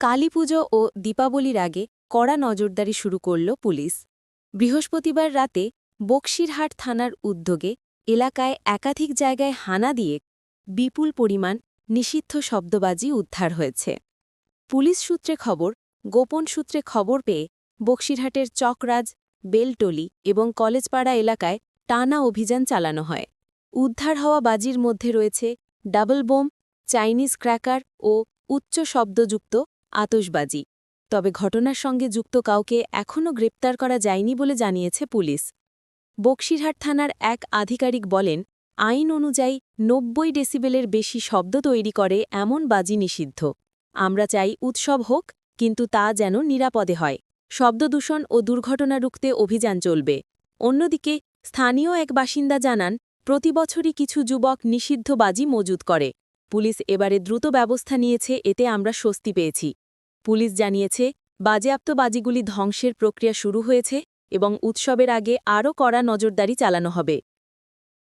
কালীপুজো ও দীপাবলির আগে কড়া নজরদারি শুরু করল পুলিশ। বৃহস্পতিবার রাতে বক্সিরহাট থানার উদ্যোগে এলাকায় একাধিক জায়গায় হানা দিয়ে বিপুল পরিমাণ নিষিদ্ধ শব্দবাজি উদ্ধার হয়েছে। পুলিশ সূত্রে খবর, গোপন সূত্রে খবর পেয়ে বক্সিরহাটের চকরাজ, বেলটলি এবং কলেজপাড়া এলাকায় টানা অভিযান চালানো হয়। উদ্ধার হওয়া বাজির মধ্যে রয়েছে ডাবল বোম, চাইনিজ ক্র্যাকার ও উচ্চ শব্দযুক্ত আতসবাজি তবে ঘটনার সঙ্গে যুক্ত কাউকে এখনও গ্রেপ্তার করা যায়নি বলে জানিয়েছে পুলিশ। বক্সিরহাট থানার এক আধিকারিক বলেন, আইন অনুযায়ী নব্বই ডেসিবেলের বেশি শব্দ তৈরি করে এমন বাজি নিষিদ্ধ। আমরা চাই উৎসব হোক, কিন্তু তা যেন নিরাপদে হয়। শব্দদূষণ ও দুর্ঘটনা রুখতে অভিযান চলবে। অন্যদিকে, স্থানীয় এক বাসিন্দা জানান প্রতিবছরই কিছু যুবক নিষিদ্ধ বাজি মজুত করে। পুলিশ এবারে দ্রুত ব্যবস্থা নিয়েছে, এতে আমরা স্বস্তি পেয়েছি। পুলিশ জানিয়েছে বাজেয়াপ্ত বাজিগুলি ধ্বংসের প্রক্রিয়া শুরু হয়েছে এবং উৎসবের আগে আরও কড়া নজরদারি চালানো হবে।